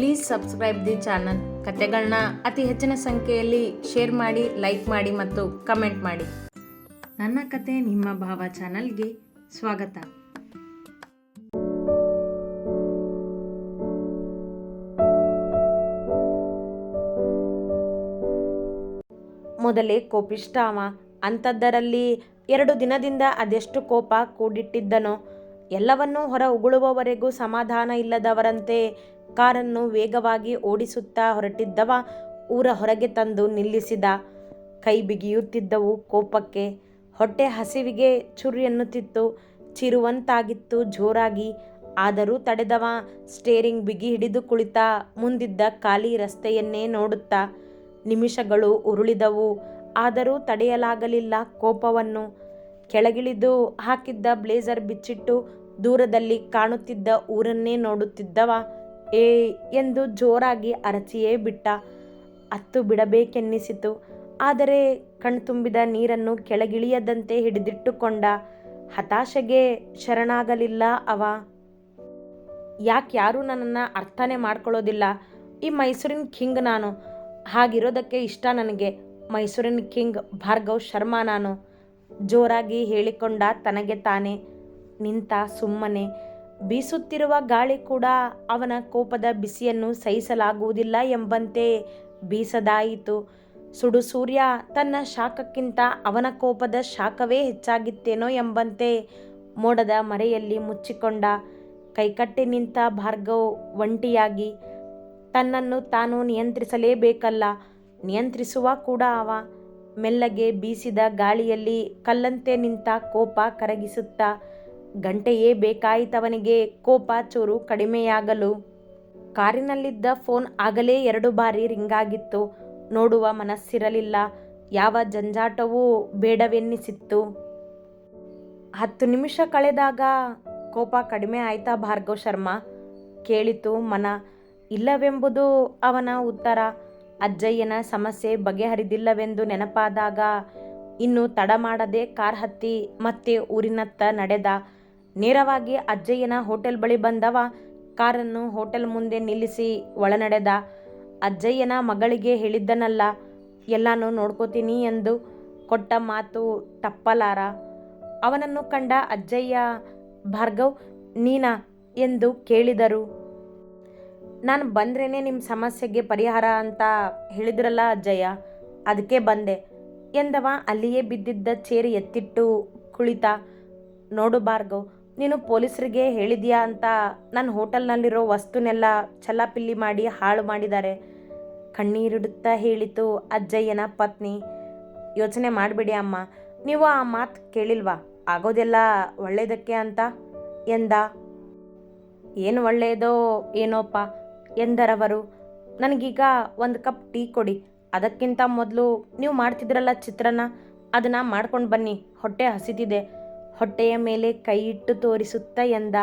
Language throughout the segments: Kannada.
ಪ್ಲೀಸ್ ಸಬ್ಸ್ಕ್ರೈಬ್ ದಿ ಚಾನಲ್ ಕತೆಗಳನ್ನ ಅತಿ ಹೆಚ್ಚಿನ ಸಂಖ್ಯೆಯಲ್ಲಿ ಶೇರ್ ಮಾಡಿ ಲೈಕ್ ಮಾಡಿ ಮತ್ತು ಕಮೆಂಟ್ ಮಾಡಿ. ನನ್ನ ಕತೆ ನಿಮ್ಮ ಭಾವ ಚಾನಲ್ಗೆ ಸ್ವಾಗತ. ಮೊದಲೇ ಕೋಪಿಷ್ಟ ಅವ. ಅಂಥದ್ದರಲ್ಲಿ ಎರಡು ದಿನದಿಂದ ಅದೆಷ್ಟು ಕೋಪ ಕೂಡಿಟ್ಟಿದ್ದನೋ. ಎಲ್ಲವನ್ನೂ ಹೊರ ಉಗುಳುವವರೆಗೂ ಸಮಾಧಾನ ಇಲ್ಲದವರಂತೆ ಕಾರನ್ನು ವೇಗವಾಗಿ ಓಡಿಸುತ್ತಾ ಹೊರಟಿದ್ದವ ಊರ ಹೊರಗೆ ತಂದು ನಿಲ್ಲಿಸಿದ. ಕೈ ಬಿಗಿಯುತ್ತಿದ್ದವು ಕೋಪಕ್ಕೆ. ಹೊಟ್ಟೆ ಹಸಿವಿಗೆ ಚುರಿ ಎನ್ನುತ್ತಿತ್ತು. ಚಿರುವಂತಾಗಿತ್ತು ಜೋರಾಗಿ. ಆದರೂ ತಡೆದವ ಸ್ಟೇರಿಂಗ್ ಬಿಗಿ ಹಿಡಿದು ಕುಳಿತ ಮುಂದಿದ್ದ ಖಾಲಿ ರಸ್ತೆಯನ್ನೇ ನೋಡುತ್ತಾ. ನಿಮಿಷಗಳು ಉರುಳಿದವು. ಆದರೂ ತಡೆಯಲಾಗಲಿಲ್ಲ ಕೋಪವನ್ನು. ಕೆಳಗಿಳಿದು ಹಾಕಿದ್ದ ಬ್ಲೇಸರ್ ಬಿಚ್ಚಿಟ್ಟು ದೂರದಲ್ಲಿ ಕಾಣುತ್ತಿದ್ದ ಊರನ್ನೇ ನೋಡುತ್ತಿದ್ದವ. ಏ ಎಂದು ಜೋರಾಗಿ ಅರಚಿಯೇ ಬಿಟ್ಟ. ಅತ್ತು ಬಿಡಬೇಕೆನ್ನಿಸಿತು. ಆದರೆ ಕಣ್ತುಂಬಿದ ನೀರನ್ನು ಕೆಳಗಿಳಿಯದಂತೆ ಹಿಡಿದಿಟ್ಟುಕೊಂಡ. ಹತಾಶೆಗೆ ಶರಣಾಗಲಿಲ್ಲ ಅವ. ಯಾಕೆ ಯಾರೂ ನನ್ನನ್ನು ಅರ್ಥನೇ ಮಾಡ್ಕೊಳ್ಳೋದಿಲ್ಲ. ಈ ಮೈಸೂರಿನ ಕಿಂಗ್ ನಾನು. ಹಾಗಿರೋದಕ್ಕೆ ಇಷ್ಟ ನನಗೆ. ಮೈಸೂರಿನ ಕಿಂಗ್ ಭಾರ್ಗವ್ ಶರ್ಮಾ ನಾನು. ಜೋರಾಗಿ ಹೇಳಿಕೊಂಡ ತನಗೆ ತಾನೇ. ನಿಂತ ಸುಮ್ಮನೆ. ಬೀಸುತ್ತಿರುವ ಗಾಳಿ ಕೂಡ ಅವನ ಕೋಪದ ಬಿಸಿಯನ್ನು ಸಹಿಸಲಾಗುವುದಿಲ್ಲ ಎಂಬಂತೆ ಬೀಸದಾಯಿತು. ಸುಡು ಸೂರ್ಯ, ತನ್ನ ಶಾಖಕ್ಕಿಂತ ಅವನ ಕೋಪದ ಶಾಖವೇ ಹೆಚ್ಚಾಗಿತ್ತೇನೋ ಎಂಬಂತೆ ಮೋಡದ ಮರೆಯಲ್ಲಿ ಮುಚ್ಚಿಕೊಂಡ. ಕೈಕಟ್ಟಿ ನಿಂತ ಭಾರ್ಗವ್ ಒಂಟಿಯಾಗಿ, ತನ್ನನ್ನು ತಾನು ನಿಯಂತ್ರಿಸಲೇಬೇಕಲ್ಲ, ನಿಯಂತ್ರಿಸುವ ಕೂಡ ಅವ. ಮೆಲ್ಲಗೆ ಬೀಸಿದ ಗಾಳಿಯಲ್ಲಿ ಕಲ್ಲಂತೆ ನಿಂತ ಕೋಪ ಕರಗಿಸುತ್ತಾ ಗಂಟೆಯೇ ಬೇಕಾಯಿತವನಿಗೆ ಕೋಪ ಚೂರು ಕಡಿಮೆಯಾಗಲು. ಕಾರಿನಲ್ಲಿದ್ದ ಫೋನ್ ಆಗಲೇ ಎರಡು ಬಾರಿ ರಿಂಗಾಗಿತ್ತು. ನೋಡುವ ಮನಸ್ಸಿರಲಿಲ್ಲ. ಯಾವ ಜಂಜಾಟವೂ ಬೇಡವೆನ್ನಿಸಿತ್ತು. ಹತ್ತು ನಿಮಿಷ ಕಳೆದಾಗ ಕೋಪ ಕಡಿಮೆ ಆಯ್ತಾ ಭಾರ್ಗವ್ ಶರ್ಮಾ? ಕೇಳಿತು ಮನ. ಇಲ್ಲವೆಂಬುದು ಅವನ ಉತ್ತರ. ಅಜ್ಜಯ್ಯನ ಸಮಸ್ಯೆ ಬಗೆಹರಿದಿಲ್ಲವೆಂದು ನೆನಪಾದಾಗ ಇನ್ನು ತಡ ಮಾಡದೆ ಕಾರ್ ಹತ್ತಿ ಮತ್ತೆ ಊರಿನತ್ತ ನಡೆದ. ನೇರವಾಗಿ ಅಜ್ಜಯ್ಯನ ಹೋಟೆಲ್ ಬಳಿ ಬಂದವ. ಕಾರನ್ನು ಹೋಟೆಲ್ ಮುಂದೆ ನಿಲ್ಲಿಸಿ ಒಳನಡೆದ ಅಜ್ಜಯ್ಯನ ಮಗಳಿಗೆ ಹೇಳಿದ್ದನಲ್ಲ, ಎಲ್ಲಾನು ನೋಡ್ಕೋತೀನಿ ಎಂದು ಕೊಟ್ಟ ಮಾತು ತಪ್ಪಲಾರ. ಅವನನ್ನು ಕಂಡ ಅಜ್ಜಯ್ಯ, ಭಾರ್ಗವ್, ನೀನಾ? ಎಂದು ಕೇಳಿದರು. ನಾನು ಬಂದ್ರೇನೆ ನಿಮ್ಮ ಸಮಸ್ಯೆಗೆ ಪರಿಹಾರ ಅಂತ ಹೇಳಿದ್ರಲ್ಲ ಅಜ್ಜಯ್ಯ ಅದಕ್ಕೆ ಬಂದೆ, ಎಂದವ ಅಲ್ಲಿಯೇ ಬಿದ್ದಿದ್ದ ಚೇರ್ ಎತ್ತಿಟ್ಟು ಕುಳಿತ. ನೋಡು ಭಾರ್ಗವ್ ನೀನು ಪೊಲೀಸರಿಗೆ ಹೇಳಿದ್ಯಾ ಅಂತ ನನ್ನ ಹೋಟೆಲ್ನಲ್ಲಿರೋ ವಸ್ತುನೆಲ್ಲ ಚಲ್ಲಾಪಿಲ್ಲಿ ಮಾಡಿ ಹಾಳು ಮಾಡಿದ್ದಾರೆ. ಕಣ್ಣೀರಿಡುತ್ತಾ ಹೇಳಿತು ಅಜ್ಜಯ್ಯನ ಪತ್ನಿ. ಯೋಚನೆ ಮಾಡಬೇಡಿ ಅಮ್ಮ, ನೀವು ಆ ಮಾತು ಕೇಳಿಲ್ವಾ? ಆಗೋದೆಲ್ಲ ಒಳ್ಳೆಯದಕ್ಕೆ ಅಂತ? ಎಂದ. ಏನು ಒಳ್ಳೆಯದೋ ಏನೋಪ್ಪ, ಎಂದರವರು. ನನಗೀಗ ಒಂದು ಕಪ್ ಟೀ ಕೊಡಿ, ಅದಕ್ಕಿಂತ ಮೊದಲು ನೀವು ಮಾಡ್ತಿದ್ರಲ್ಲ ಚಿತ್ರನ ಅದನ್ನು ಮಾಡ್ಕೊಂಡು ಬನ್ನಿ, ಹೊಟ್ಟೆ ಹಸಿತಿದೆ. ಹೊಟ್ಟೆಯ ಮೇಲೆ ಕೈ ಇಟ್ಟು ತೋರಿಸುತ್ತಾ ಎಂದ,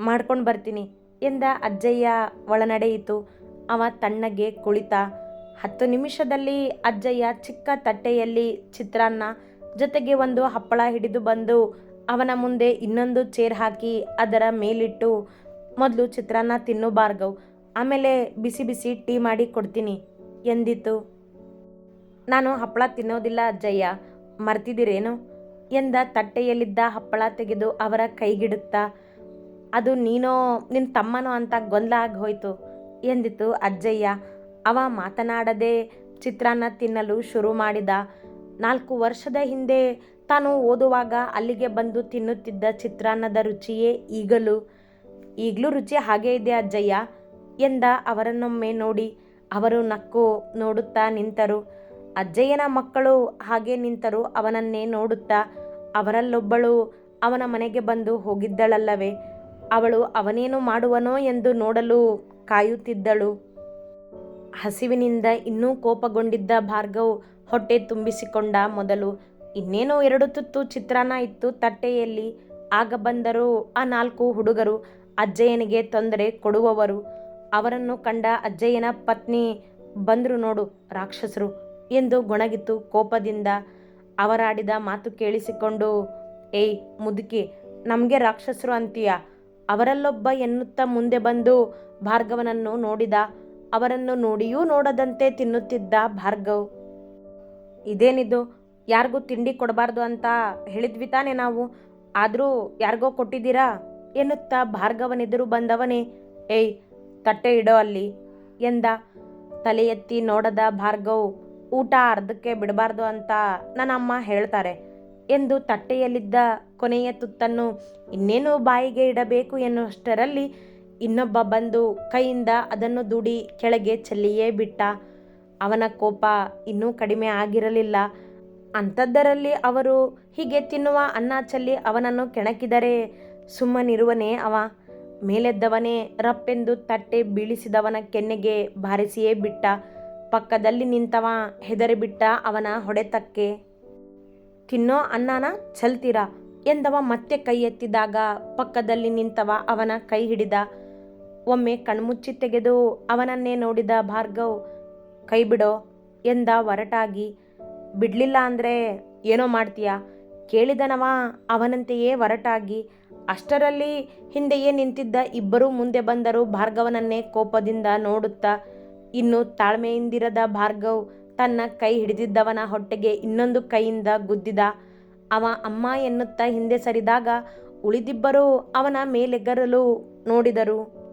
ಮಾಡ್ಕೊಂಡು ಬರ್ತೀನಿ ಎಂದ ಅಜ್ಜಯ್ಯ ಒಳನಡೆಯಿತು. ಅವ ತಣ್ಣಗೆ ಕುಳಿತ. ಹತ್ತು ನಿಮಿಷದಲ್ಲಿ ಅಜ್ಜಯ್ಯ ಚಿಕ್ಕ ತಟ್ಟೆಯಲ್ಲಿ ಚಿತ್ರಾನ್ನ ಜೊತೆಗೆ ಒಂದು ಹಪ್ಪಳ ಹಿಡಿದು ಬಂದು ಅವನ ಮುಂದೆ ಇನ್ನೊಂದು ಚೇರ್ ಹಾಕಿ ಅದರ ಮೇಲಿಟ್ಟು, ಮೊದಲು ಚಿತ್ರಾನ್ನ ತಿನ್ನು ಭಾರ್ಗವ್, ಆಮೇಲೆ ಬಿಸಿ ಬಿಸಿ ಟೀ ಮಾಡಿ ಕೊಡ್ತೀನಿ ಎಂದಿತು. ನಾನು ಹಪ್ಪಳ ತಿನ್ನೋದಿಲ್ಲ ಅಜ್ಜಯ್ಯ, ಮರ್ತಿದ್ದೀರೇನು? ಎಂದ ತಟ್ಟೆಯಲ್ಲಿದ್ದ ಹಪ್ಪಳ ತೆಗೆದು ಅವರ ಕೈಗಿಡುತ್ತಾ, ಅದು ನೀನೋ ನಿನ್ನ ತಮ್ಮನೋ ಅಂತ ಗೊಂದಲ ಆಗಿ ಹೋಯಿತು ಎಂದಿತು ಅಜ್ಜಯ್ಯ. ಅವ ಮಾತನಾಡದೆ ಚಿತ್ರಾನ್ನ ತಿನ್ನಲು ಶುರು ಮಾಡಿದ. ನಾಲ್ಕು ವರ್ಷದ ಹಿಂದೆ ತಾನು ಓದುವಾಗ ಅಲ್ಲಿಗೆ ಬಂದು ತಿನ್ನುತ್ತಿದ್ದ ಚಿತ್ರಾನ್ನದ ರುಚಿಯೇ ಈಗಲೂ ಈಗಲೂ ರುಚಿ ಹಾಗೇ ಇದೆ ಅಜ್ಜಯ್ಯ ಎಂದ ಅವರನ್ನೊಮ್ಮೆ ನೋಡಿ. ಅವರು ನಕ್ಕು ನೋಡುತ್ತಾ ನಿಂತರು. ಅಜ್ಜಯ್ಯನ ಮಕ್ಕಳು ಹಾಗೆ ನಿಂತರು ಅವನನ್ನೇ ನೋಡುತ್ತಾ ಅವರಲ್ಲೊಬ್ಬಳು ಅವನ ಮನೆಗೆ ಬಂದು ಹೋಗಿದ್ದಳಲ್ಲವೇ? ಅವಳು ಅವನೇನು ಮಾಡುವನೋ ಎಂದು ನೋಡಲು ಕಾಯುತ್ತಿದ್ದಳು. ಹಸಿವಿನಿಂದ ಇನ್ನೂ ಕೋಪಗೊಂಡಿದ್ದ ಭಾರ್ಗವ್ ಹೊಟ್ಟೆ ತುಂಬಿಸಿಕೊಂಡ ಮೊದಲು, ಇನ್ನೇನೋ ಎರಡು ತುತ್ತು ಚಿತ್ರಾನ್ನ ಇತ್ತು ತಟ್ಟೆಯಲ್ಲಿ. ಆಗ ಬಂದರು ಆ ನಾಲ್ಕು ಹುಡುಗರು ಅಜ್ಜಯ್ಯನಿಗೆ ತೊಂದರೆ ಕೊಡುವವರು. ಅವರನ್ನು ಕಂಡ ಅಜ್ಜಯ್ಯನ ಪತ್ನಿ, ಬಂದರು ನೋಡು ರಾಕ್ಷಸರು ಎಂದು ಗೊಣಗಿತು ಕೋಪದಿಂದ. ಅವರಾಡಿದ ಮಾತು ಕೇಳಿಸಿಕೊಂಡು, ಏಯ್ ಮುದುಕಿ, ನಮಗೆ ರಾಕ್ಷಸರು ಅಂತೀಯ. ಅವರಲ್ಲೊಬ್ಬ ಎನ್ನುತ್ತಾ ಮುಂದೆ ಬಂದು ಭಾರ್ಗವನನ್ನು ನೋಡಿದ, ಅವರನ್ನು ನೋಡಿಯೂ ನೋಡದಂತೆ ತಿನ್ನುತ್ತಿದ್ದ ಭಾರ್ಗವ್. ಇದೇನಿದು? ಯಾರಿಗೂ ತಿಂಡಿ ಕೊಡಬಾರ್ದು ಅಂತ ಹೇಳಿದ್ವಿ ತಾನೆ ನಾವು. ಆದರೂ ಯಾರಿಗೋ ಕೊಟ್ಟಿದ್ದೀರಾ? ಎನ್ನುತ್ತಾ ಭಾರ್ಗವನೆದುರು ಬಂದವನೇ, ಏಯ್, ತಟ್ಟೆ ಇಡೋ ಅಲ್ಲಿ, ಎಂದ. ತಲೆ ಎತ್ತಿ ನೋಡದ ಭಾರ್ಗವ್ ಊಟ ಅರ್ಧಕ್ಕೆ ಬಿಡಬಾರ್ದು ಅಂತ ನನ್ನ ಅಮ್ಮ ಹೇಳ್ತಾರೆ. ಎಂದು ತಟ್ಟೆಯಲ್ಲಿದ್ದ ಕೊನೆಯ ತುತ್ತನ್ನು ಇನ್ನೇನು ಬಾಯಿಗೆ ಇಡಬೇಕು ಎನ್ನುವಷ್ಟರಲ್ಲಿ ಇನ್ನೊಬ್ಬ ಬಂದು ಕೈಯಿಂದ ಅದನ್ನು ದುಡಿ ಕೆಳಗೆ ಚೆಲ್ಲಿಯೇ ಬಿಟ್ಟ. ಅವನ ಕೋಪ ಇನ್ನೂ ಕಡಿಮೆ ಆಗಿರಲಿಲ್ಲ. ಅಂಥದ್ದರಲ್ಲಿ ಅವರು ಹೀಗೆ ತಿನ್ನುವ ಅನ್ನ ಚೆಲ್ಲಿ ಅವನನ್ನು ಕೆಣಕಿದರೆ ಸುಮ್ಮನಿರುವನೇ ಅವ. ಮೇಲೆದ್ದವನೇ ರಪ್ಪೆಂದು ತಟ್ಟೆ ಬೀಳಿಸಿದವನ ಕೆನ್ನೆಗೆ ಬಾರಿಸಿಯೇ ಬಿಟ್ಟ. ಪಕ್ಕದಲ್ಲಿ ನಿಂತವ ಹೆದರಿಬಿಟ್ಟ ಅವನ ಹೊಡೆತಕ್ಕೆ, ತಿನ್ನೋ ಅನ್ನನ ಚಲ್ತೀರ? ಎಂದವ ಮತ್ತೆ ಕೈ ಎತ್ತಿದಾಗ ಪಕ್ಕದಲ್ಲಿ ನಿಂತವ ಅವನ ಕೈ ಹಿಡಿದ. ಒಮ್ಮೆ ಕಣ್ಮುಚ್ಚಿ ತೆಗೆದು ಅವನನ್ನೇ ನೋಡಿದ ಭಾರ್ಗವ್, ಕೈ ಬಿಡೋ ಎಂದ ಒರಟಾಗಿ, ಬಿಡಲಿಲ್ಲ ಅಂದರೆ ಏನೋ ಮಾಡ್ತೀಯ? ಕೇಳಿದನವ ಅವನಂತೆಯೇ ಒರಟಾಗಿ. ಅಷ್ಟರಲ್ಲಿ ಹಿಂದೆಯೇ ನಿಂತಿದ್ದ ಇಬ್ಬರೂ ಮುಂದೆ ಬಂದರು ಭಾರ್ಗವನನ್ನೇ ಕೋಪದಿಂದ ನೋಡುತ್ತಾ ಇನ್ನು ತಾಳ್ಮೆಯಿಂದಿರದ ಭಾರ್ಗವ್ ತನ್ನ ಕೈ ಹಿಡಿದಿದ್ದವನ ಹೊಟ್ಟೆಗೆ ಇನ್ನೊಂದು ಕೈಯಿಂದ ಗುದ್ದಿದ. ಅವ ಅಮ್ಮ ಎನ್ನುತ್ತಾ ಹಿಂದೆ ಸರಿದಾಗ ಉಳಿದಿಬ್ಬರೂ ಅವನ ಮೇಲೆಗರಲು ನೋಡಿದರು.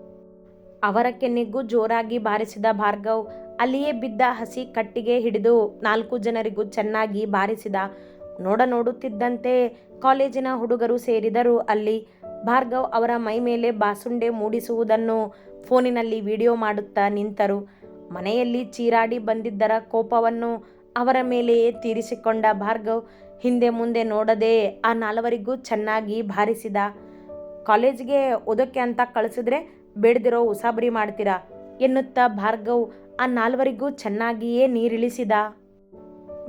ಅವರ ಕೆನ್ನೆಗೂ ಜೋರಾಗಿ ಬಾರಿಸಿದ ಭಾರ್ಗವ್ ಅಲ್ಲಿಯೇ ಬಿದ್ದ ಹಸಿ ಕಟ್ಟಿಗೆ ಹಿಡಿದು ನಾಲ್ಕು ಜನರಿಗೂ ಚೆನ್ನಾಗಿ ಬಾರಿಸಿದ. ನೋಡ ನೋಡುತ್ತಿದ್ದಂತೆ ಕಾಲೇಜಿನ ಹುಡುಗರು ಸೇರಿದರು. ಅಲ್ಲಿ ಭಾರ್ಗವ್ ಅವರ ಮೈ ಮೇಲೆ ಬಾಸುಂಡೆ ಮೂಡಿಸುವುದನ್ನು ಫೋನಿನಲ್ಲಿ ವಿಡಿಯೋ ಮಾಡುತ್ತಾ ನಿಂತರು. ಮನೆಯಲ್ಲಿ ಚೀರಾಡಿ ಬಂದಿದ್ದರ ಕೋಪವನ್ನು ಅವರ ಮೇಲೆಯೇ ತೀರಿಸಿಕೊಂಡ ಭಾರ್ಗವ್ ಹಿಂದೆ ಮುಂದೆ ನೋಡದೆ ಆ ನಾಲ್ವರಿಗೂ ಚೆನ್ನಾಗಿ ಭಾರಿಸಿದ ಕಾಲೇಜ್ಗೆ ಓದೋಕ್ಕೆ ಅಂತ ಕಳಿಸಿದ್ರೆ ಬೇಡದಿರೋ ಉಸಾಬರಿ ಮಾಡ್ತೀರಾ ಎನ್ನುತ್ತಾ ಭಾರ್ಗವ್ ಆ ನಾಲ್ವರಿಗೂ ಚೆನ್ನಾಗಿಯೇ ನೀರಿಳಿಸಿದ.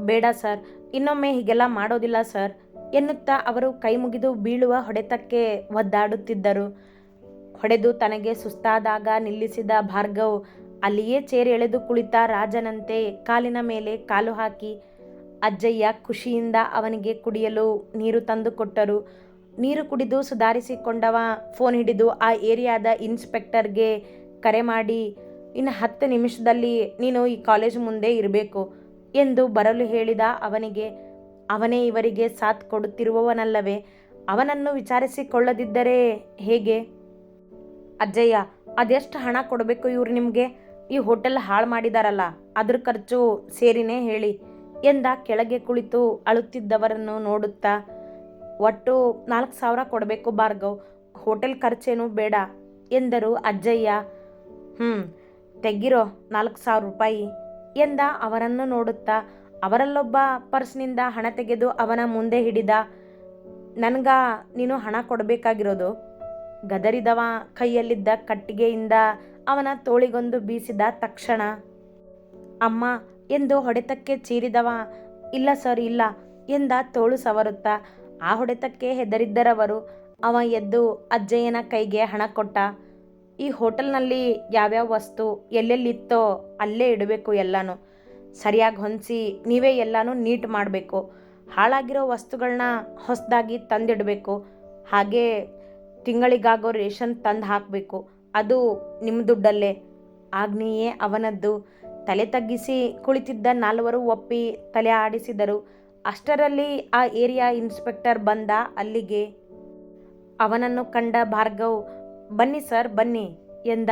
ಬೇಡ ಸರ್, ಇನ್ನೊಮ್ಮೆ ಹೀಗೆಲ್ಲ ಮಾಡೋದಿಲ್ಲ ಸರ್ ಎನ್ನುತ್ತಾ ಅವರು ಕೈ ಮುಗಿದು ಬೀಳುವ ಹೊಡೆತಕ್ಕೆ ಒದ್ದಾಡುತ್ತಿದ್ದರು. ಹೊಡೆದು ತನಗೆ ಸುಸ್ತಾದಾಗ ನಿಲ್ಲಿಸಿದ ಭಾರ್ಗವ್ ಅಲ್ಲಿಯೇ ಚೇರ್ ಎಳೆದು ಕುಳಿತ ರಾಜನಂತೆ ಕಾಲಿನ ಮೇಲೆ ಕಾಲು ಹಾಕಿ, ಅಜ್ಜಯ್ಯ ಖುಷಿಯಿಂದ ಅವನಿಗೆ ಕುಡಿಯಲು ನೀರು ತಂದು ಕೊಟ್ಟರು. ನೀರು ಕುಡಿದು ಸುಧಾರಿಸಿಕೊಂಡವ ಫೋನ್ ಹಿಡಿದು ಆ ಏರಿಯಾದ ಇನ್ಸ್ಪೆಕ್ಟರ್ಗೆ ಕರೆ ಮಾಡಿ, ಇನ್ನು ಹತ್ತು ನಿಮಿಷದಲ್ಲಿ ನೀನು ಈ ಕಾಲೇಜ್ ಮುಂದೆ ಇರಬೇಕು ಎಂದು ಬರಲು ಹೇಳಿದ ಅವನಿಗೆ. ಅವನೇ ಇವರಿಗೆ ಸಾಥ್ ಕೊಡುತ್ತಿರುವವನಲ್ಲವೇ, ಅವನನ್ನು ವಿಚಾರಿಸಿಕೊಳ್ಳದಿದ್ದರೆ ಹೇಗೆ? ಅಜ್ಜಯ್ಯ, ಅದೆಷ್ಟು ಹಣ ಕೊಡಬೇಕು ಇವರು ನಿಮಗೆ? ಈ ಹೋಟೆಲ್ ಹಾಳು ಮಾಡಿದಾರಲ್ಲ, ಅದ್ರ ಖರ್ಚು ಸೇರಿನೇ ಹೇಳಿ. ಎಂದ ಕೆಳಗೆ ಕುಳಿತು ಅಳುತ್ತಿದ್ದವರನ್ನು ನೋಡುತ್ತಾ, ಒಟ್ಟು ನಾಲ್ಕು ಸಾವಿರ ಕೊಡಬೇಕು ಭಾರ್ಗವ್, ಹೋಟೆಲ್ ಖರ್ಚೇನು ಬೇಡ ಎಂದರು ಅಜ್ಜಯ್ಯ. ಹ್ಞೂ ತೆಗಿರೋ ನಾಲ್ಕು ಸಾವಿರ ರೂಪಾಯಿ ಎಂದ ಅವರನ್ನು ನೋಡುತ್ತಾ, ಅವರಲ್ಲೊಬ್ಬ ಪರ್ಸ್ನಿಂದ ಹಣ ತೆಗೆದು ಅವನ ಮುಂದೆ ಹಿಡಿದ, ನನಗ ನೀನು ಹಣ ಕೊಡಬೇಕಾಗಿರೋದು? ಗದರಿದವ ಕೈಯಲ್ಲಿದ್ದ ಕಟ್ಟಿಗೆಯಿಂದ ಅವನ ತೋಳಿಗೊಂದು ಬೀಸಿದ ತಕ್ಷಣ, ಅಮ್ಮ, ಎಂದು ಹೊಡೆತಕ್ಕೆ ಚೀರಿದವ? ಇಲ್ಲ ಸರ್, ಇಲ್ಲ, ಎಂದ ತೋಳು ಸವರುತ್ತಾ. ಆ ಹೊಡೆತಕ್ಕೆ ಹೆದರಿದ್ದರವರು, ಅವ ಎದ್ದು ಅಜ್ಜಯ್ಯನ ಕೈಗೆ ಹಣ ಕೊಟ್ಟ. ಈ ಹೋಟೆಲ್ನಲ್ಲಿ ಯಾವ್ಯಾವ ವಸ್ತು ಎಲ್ಲೆಲ್ಲಿತ್ತೋ ಅಲ್ಲೇ ಇಡಬೇಕು ಎಲ್ಲನೂ. ಸರಿಯಾಗಿ ಹೊಂದಿಸಿ ನೀವೇ ಎಲ್ಲನೂ ನೀಟ್ ಮಾಡಬೇಕು. ಹಾಳಾಗಿರೋ ವಸ್ತುಗಳನ್ನ ಹೊಸದಾಗಿ ತಂದಿಡಬೇಕು. ಹಾಗೆ ತಿಂಗಳಿಗಾಗೋ ರೇಷನ್ ತಂದು ಹಾಕಬೇಕು. ಅದು ನಿಮ್ಮ ದುಡ್ಡಲ್ಲೇ. ಆಗ್ನೆಯೇ ಅವನದ್ದು. ತಲೆ ತಗ್ಗಿಸಿ ಕುಳಿತಿದ್ದ ನಾಲ್ವರು ಒಪ್ಪಿ ತಲೆ ಆಡಿಸಿದರು. ಅಷ್ಟರಲ್ಲಿ ಆ ಏರಿಯಾ ಇನ್ಸ್ಪೆಕ್ಟರ್ ಬಂದ ಅಲ್ಲಿಗೆ, ಅವನನ್ನು ಕಂಡ ಭಾರ್ಗವ್, ಬನ್ನಿ ಸರ್, ಬನ್ನಿ ಎಂದ.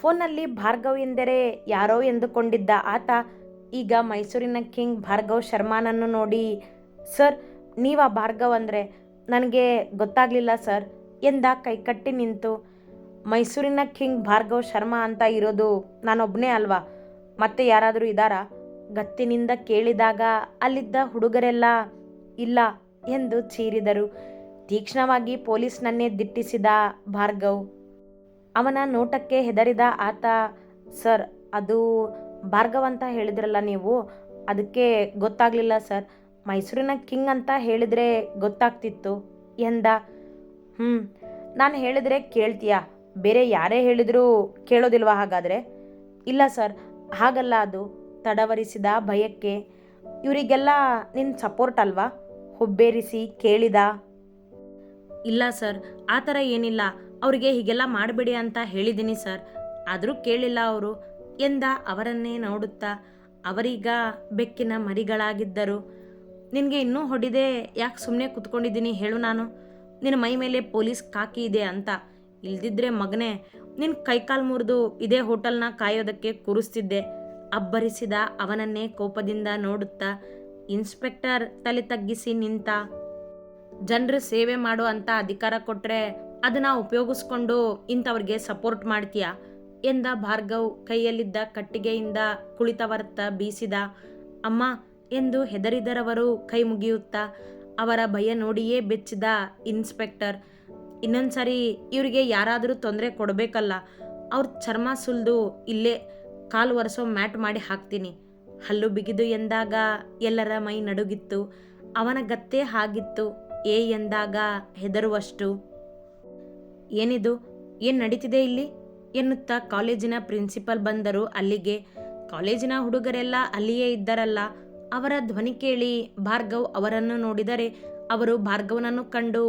ಫೋನಲ್ಲಿ ಭಾರ್ಗವ್ ಎಂದರೆ ಯಾರೋ ಎಂದುಕೊಂಡಿದ್ದ ಆತ. ಈಗ ಮೈಸೂರಿನ ಕಿಂಗ್ ಭಾರ್ಗವ್ ಶರ್ಮಾನನ್ನು ನೋಡಿ, ಸರ್, ನೀವಾ ಭಾರ್ಗವ್ ಅಂದರೆ ನನಗೆ ಗೊತ್ತಾಗಲಿಲ್ಲ ಸರ್ ಎಂದ ಕೈಕಟ್ಟಿ ನಿಂತು. ಮೈಸೂರಿನ ಕಿಂಗ್ ಭಾರ್ಗವ್ ಶರ್ಮಾ ಅಂತ ಇರೋದು ನಾನೊಬ್ಬನೇ ಅಲ್ವಾ? ಮತ್ತೆ ಯಾರಾದರೂ ಇದ್ದಾರಾ ಗತ್ತಿನಿಂದ ಕೇಳಿದಾಗ ಅಲ್ಲಿದ್ದ ಹುಡುಗರೆಲ್ಲ, ಇಲ್ಲ, ಎಂದು ಚೀರಿದರು. ತೀಕ್ಷ್ಣವಾಗಿ ಪೊಲೀಸ್ನನ್ನೇ ದಿಟ್ಟಿಸಿದ ಭಾರ್ಗವ್. ಅವನ ನೋಟಕ್ಕೆ ಹೆದರಿದ ಆತ, ಸರ್, ಅದು ಭಾರ್ಗವ್ ಅಂತ ಹೇಳಿದ್ರಲ್ಲ ನೀವು? ಅದಕ್ಕೆ ಗೊತ್ತಾಗಲಿಲ್ಲ, ಸರ್. ಮೈಸೂರಿನ ಕಿಂಗ್ ಅಂತ ಹೇಳಿದರೆ ಗೊತ್ತಾಗ್ತಿತ್ತು, ಎಂದ. ಹ್ಞೂ ನಾನು ಹೇಳಿದರೆ ಕೇಳ್ತೀಯಾ? ಬೇರೆ ಯಾರೇ ಹೇಳಿದರೂ ಕೇಳೋದಿಲ್ವಾ ಹಾಗಾದರೆ? ಇಲ್ಲ ಸರ್, ಹಾಗಲ್ಲ ಅದು. ತಡವರಿಸಿದ ಭಯಕ್ಕೆ ಇವರಿಗೆಲ್ಲ ನಿನ್ನ ಸಪೋರ್ಟ್ ಅಲ್ವಾ? ಹುಬ್ಬೇರಿಸಿ, ಕೇಳಿದ? ಇಲ್ಲ ಸರ್, ಆ ಥರ ಏನಿಲ್ಲ. ಅವರಿಗೆ ಹೀಗೆಲ್ಲ ಮಾಡಬೇಡಿ ಅಂತ ಹೇಳಿದ್ದೀನಿ ಸರ್. ಆದರೂ ಕೇಳಿಲ್ಲ ಅವರು. ಎಂದ ಅವರನ್ನೇ ನೋಡುತ್ತಾ ಅವರೀಗ ಬೆಕ್ಕಿನ ಮರಿಗಳಾಗಿದ್ದರು. ನಿನಗೆ ಇನ್ನೂ ಹೊಡಿದೆ? ಯಾಕೆ ಸುಮ್ಮನೆ ಕುತ್ಕೊಂಡಿದ್ದೀನಿ ಹೇಳು ನಾನು. ನಿನ್ನ ಮೈ ಮೇಲೆ ಪೊಲೀಸ್ ಕಾಕಿ ಇದೆ ಅಂತ. ಇಲ್ದಿದ್ರೆ ಮಗನೇ ನಿನ್ನ ಕೈಕಾಲು ಮುರಿದು ಇದೇ ಹೋಟೆಲ್ನ ಕಾಯೋದಕ್ಕೆ ಕೂರಿಸ್ತಿದ್ದೆ. ಅಬ್ಬರಿಸಿದ ಅವನನ್ನೇ ಕೋಪದಿಂದ ನೋಡುತ್ತಾ ಇನ್ಸ್ಪೆಕ್ಟರ್ ತಲೆ ತಗ್ಗಿಸಿ ನಿಂತ, ಜನರ ಸೇವೆ ಮಾಡೋ ಅಂತ ಅಧಿಕಾರ ಕೊಟ್ರೆ ಅದನ್ನ ಉಪಯೋಗಿಸ್ಕೊಂಡು ಇಂಥವ್ರಿಗೆ ಸಪೋರ್ಟ್ ಮಾಡ್ತೀಯಾ? ಎಂದ ಭಾರ್ಗವ್ ಕೈಯಲ್ಲಿದ್ದ ಕಟ್ಟಿಗೆಯಿಂದ ಕುಳಿತವರ್ತ ಬೀಸಿದ. ಅಮ್ಮ, ಎಂದು ಹೆದರಿದರವರು ಕೈ ಮುಗಿಯುತ್ತಾ ಅವರ ಭಯ ನೋಡಿಯೇ ಬೆಚ್ಚಿದ ಇನ್ಸ್ಪೆಕ್ಟರ್. ಇನ್ನೊಂದ್ಸರಿ ಇವರಿಗೆ ಯಾರಾದರೂ ತೊಂದರೆ ಕೊಡಬೇಕಲ್ಲ, ಅವ್ರ ಚರ್ಮ ಸುಲಿದು ಇಲ್ಲೇ ಕಾಲು ಒರೆಸೋ ಮ್ಯಾಟ್ ಮಾಡಿ ಹಾಕ್ತೀನಿ. ಹಲ್ಲು ಬಿಗಿದು ಎಂದಾಗ ಎಲ್ಲರ ಮೈ ನಡುಗಿತ್ತು, ಅವನ ಗತ್ತೆ ಹಾಗಿತ್ತು, ಏ ಎಂದಾಗ ಹೆದರುವಷ್ಟು. ಏನಿದು? ಏನು ನಡೀತಿದೆ ಇಲ್ಲಿ? ಎನ್ನುತ್ತಾ ಕಾಲೇಜಿನ ಪ್ರಿನ್ಸಿಪಲ್ ಬಂದರು ಅಲ್ಲಿಗೆ. ಕಾಲೇಜಿನ ಹುಡುಗರೆಲ್ಲ ಅಲ್ಲಿಯೇ ಇದ್ದರಲ್ಲ, ಅವರ ಧ್ವನಿ ಕೇಳಿ ಭಾರ್ಗವ್ ಅವರನ್ನು ನೋಡಿದರೆ ಅವರು ಭಾರ್ಗವನನ್ನು ಕಂಡು,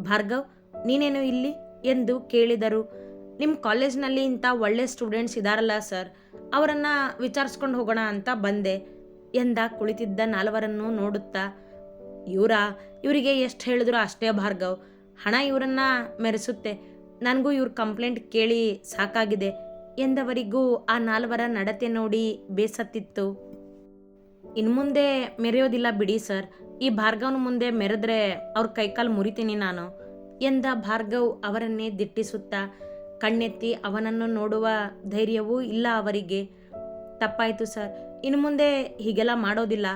ಭಾರ್ಗವ್ ನೀನೇನು ಇಲ್ಲಿ? ಎಂದು ಕೇಳಿದರು. ನಿಮ್ಮ ಕಾಲೇಜ್ನಲ್ಲಿ ಇಂಥ ಒಳ್ಳೆ ಸ್ಟೂಡೆಂಟ್ಸ್ ಇದಾರಲ್ಲ ಸರ್, ಅವರನ್ನು ವಿಚಾರಿಸ್ಕೊಂಡು ಹೋಗೋಣ ಅಂತ ಬಂದೆ ಎಂದ ಕುಳಿತಿದ್ದ ನಾಲ್ವರನ್ನು ನೋಡುತ್ತಾ. ಇವರ, ಇವರಿಗೆ ಎಷ್ಟು ಹೇಳಿದ್ರು ಅಷ್ಟೇ ಭಾರ್ಗವ್. ಹಣ ಇವರನ್ನ ಮೆರೆಸುತ್ತೆ. ನನಗೂ ಇವ್ರ ಕಂಪ್ಲೇಂಟ್ ಕೇಳಿ ಸಾಕಾಗಿದೆ ಎಂದವರಿಗೂ ಆ ನಾಲ್ವರ ನಡತೆ ನೋಡಿ ಬೇಸತ್ತಿತ್ತು. ಇನ್ನು ಮುಂದೆ ಮೆರೆಯೋದಿಲ್ಲ ಬಿಡಿ ಸರ್, ಈ ಭಾರ್ಗವ್ನ ಮುಂದೆ ಮೆರೆದ್ರೆ ಅವ್ರ ಕೈಕಾಲು ಮುರಿತೀನಿ ನಾನು. ಎಂದ ಭಾರ್ಗವ್ ಅವರನ್ನೇ ದಿಟ್ಟಿಸುತ್ತಾ ಕಣ್ಣೆತ್ತಿ ಅವನನ್ನು ನೋಡುವ ಧೈರ್ಯವೂ ಇಲ್ಲ ಅವರಿಗೆ. ತಪ್ಪಾಯಿತು ಸರ್, ಇನ್ನು ಮುಂದೆ ಹೀಗೆಲ್ಲ ಮಾಡೋದಿಲ್ಲ.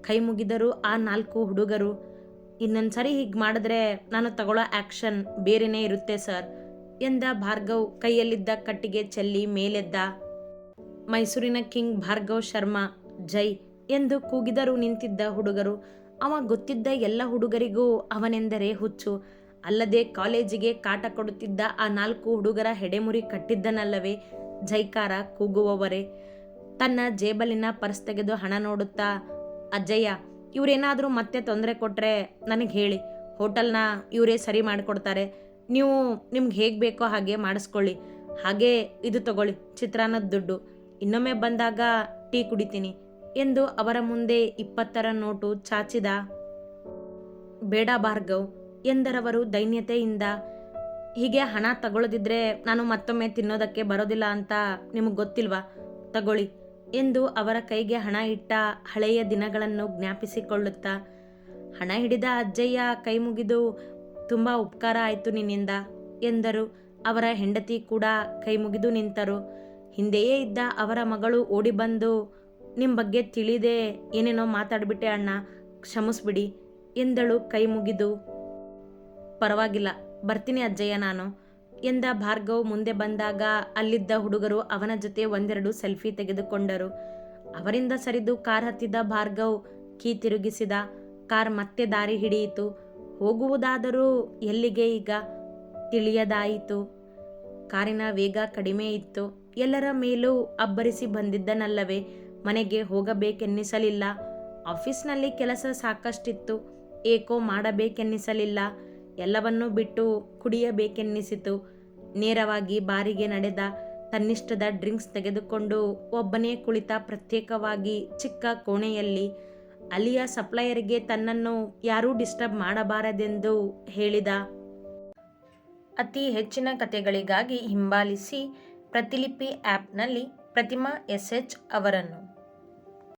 ಕೈ ಮುಗಿದರು ಆ ನಾಲ್ಕು ಹುಡುಗರು. ಇನ್ನೊಂದು ಸರಿ ಹೀಗೆ ಮಾಡಿದ್ರೆ ನಾನು ತಗೊಳ್ಳೋ ಆ್ಯಕ್ಷನ್ ಬೇರೆನೇ ಇರುತ್ತೆ ಸರ್, ಎಂದ ಭಾರ್ಗವ್ ಕೈಯಲ್ಲಿದ್ದ ಕಟ್ಟಿಗೆ ಚೆಲ್ಲಿ ಮೇಲೆದ್ದ. ಮೈಸೂರಿನ ಕಿಂಗ್ ಭಾರ್ಗವ್ ಶರ್ಮಾ, ಜೈ ಎಂದು ಕೂಗಿದರು ನಿಂತಿದ್ದ ಹುಡುಗರು. ಅವ ಗೊತ್ತಿದ್ದ ಎಲ್ಲ ಹುಡುಗರಿಗೂ ಅವನೆಂದರೆ ಹುಚ್ಚು. ಅಲ್ಲದೆ ಕಾಲೇಜಿಗೆ ಕಾಟ ಕೊಡುತ್ತಿದ್ದ ಆ ನಾಲ್ಕು ಹುಡುಗರ ಹೆಡೆಮುರಿ ಕಟ್ಟಿದ್ದನಲ್ಲವೇ? ಜೈಕಾರ ಕೂಗುವವರೇ? ತನ್ನ ಜೇಬಲಿನ ಪರ್ಸ್ ತೆಗೆದು ಹಣ ನೋಡುತ್ತಾ, ಅಜ್ಜಯ್ಯ, ಇವರೇನಾದರೂ ಮತ್ತೆ ತೊಂದರೆ ಕೊಟ್ಟರೆ ನನಗೆ ಹೇಳಿ. ಹೋಟೆಲ್ನ ಇವರೇ ಸರಿ ಮಾಡಿಕೊಡ್ತಾರೆ. ನೀವು ನಿಮ್ಗೆ ಹೇಗೆ ಬೇಕೋ ಹಾಗೆ ಮಾಡಿಸ್ಕೊಳ್ಳಿ. ಹಾಗೆ ಇದು ತಗೊಳ್ಳಿ, ಚಿತ್ರಾನ್ನದ ದುಡ್ಡು. ಇನ್ನೊಮ್ಮೆ ಬಂದಾಗ ಟೀ ಕುಡಿತೀನಿ ಎಂದು ಅವರ ಮುಂದೆ ಇಪ್ಪತ್ತರ ನೋಟು ಚಾಚಿದ. ಬೇಡ ಭಾರ್ಗವ್ ಎಂದರವರು ದೈನ್ಯತೆಯಿಂದ ಹೀಗೆ ಹಣ ತಗೊಳ್ಳದಿದ್ರೆ ನಾನು ಮತ್ತೊಮ್ಮೆ ತಿನ್ನೋದಕ್ಕೆ ಬರೋದಿಲ್ಲ ಅಂತ ನಿಮಗೆ ಗೊತ್ತಿಲ್ವಾ? ತಗೊಳ್ಳಿ ಎಂದು ಅವರ ಕೈಗೆ ಹಣ ಇಟ್ಟ ಹಳೆಯ ದಿನಗಳನ್ನು ಜ್ಞಾಪಿಸಿಕೊಳ್ಳುತ್ತಾ, ಹಣ ಹಿಡಿದ ಅಜ್ಜಯ್ಯ ಕೈ ಮುಗಿದು ತುಂಬ ಉಪಕಾರ ಆಯಿತು ನಿನ್ನಿಂದ ಎಂದರು. ಅವರ ಹೆಂಡತಿ ಕೂಡ ಕೈ ಮುಗಿದು ನಿಂತರು. ಹಿಂದೆಯೇ ಇದ್ದ ಅವರ ಮಗಳು ಓಡಿ ಬಂದು ನಿಮ್ಮ ಬಗ್ಗೆ ತಿಳಿದೇ, ಏನೇನೋ ಮಾತಾಡ್ಬಿಟ್ಟೆ ಅಣ್ಣ, ಕ್ಷಮಿಸ್ಬಿಡಿ ಎಂದಳು ಕೈ ಮುಗಿದು. ಪರವಾಗಿಲ್ಲ. ಬರ್ತೀನಿ ಅಜ್ಜಯ್ಯ ನಾನು. ಎಂದ ಭಾರ್ಗವ್ ಮುಂದೆ ಬಂದಾಗ ಅಲ್ಲಿದ್ದ ಹುಡುಗರು ಅವನ ಜೊತೆ ಒಂದೆರಡು ಸೆಲ್ಫಿ ತೆಗೆದುಕೊಂಡರು. ಅವರಿಂದ ಸರಿದು ಕಾರ್ ಹತ್ತಿದ ಭಾರ್ಗವ್ ಕೀ ತಿರುಗಿಸಿದ. ಕಾರ್ ಮತ್ತೆ ದಾರಿ ಹಿಡಿಯಿತು. ಹೋಗುವುದಾದರೂ ಎಲ್ಲಿಗೆ ಈಗ? ತಿಳಿಯದಾಯಿತು. ಕಾರಿನ ವೇಗ ಕಡಿಮೆ ಇತ್ತು. ಎಲ್ಲರ ಮೇಲೂ ಅಬ್ಬರಿಸಿ ಬಂದಿದ್ದನಲ್ಲವೇ? ಮನೆಗೆ ಹೋಗಬೇಕೆನ್ನಿಸಲಿಲ್ಲ. ಆಫೀಸ್ನಲ್ಲಿ ಕೆಲಸ ಸಾಕಷ್ಟಿತ್ತು. ಏಕೋ ಮಾಡಬೇಕೆನ್ನಿಸಲಿಲ್ಲ. ಎಲ್ಲವನ್ನೂ ಬಿಟ್ಟು ಕುಡಿಯಬೇಕೆನ್ನಿಸಿತು. ನೇರವಾಗಿ ಬಾರಿಗೆ ನಡೆದ ತನ್ನಿಷ್ಟದ ಡ್ರಿಂಕ್ಸ್ ತೆಗೆದುಕೊಂಡು ಒಬ್ಬನೇ ಕುಳಿತ ಪ್ರತ್ಯೇಕವಾಗಿ ಚಿಕ್ಕ ಕೋಣೆಯಲ್ಲಿ, ಅಲ್ಲಿಯ ಸಪ್ಲೈಯರ್ಗೆ ತನ್ನನ್ನು ಯಾರೂ ಡಿಸ್ಟರ್ಬ್ ಮಾಡಬಾರದೆಂದು ಹೇಳಿದ. ಅತಿ ಹೆಚ್ಚಿನ ಕಥೆಗಳಿಗಾಗಿ ಹಿಂಬಾಲಿಸಿ ಪ್ರತಿಲಿಪಿ ಆ್ಯಪ್ನಲ್ಲಿ ಪ್ರತಿಮಾ ಎಸ್ ಎಚ್ ಅವರನ್ನು.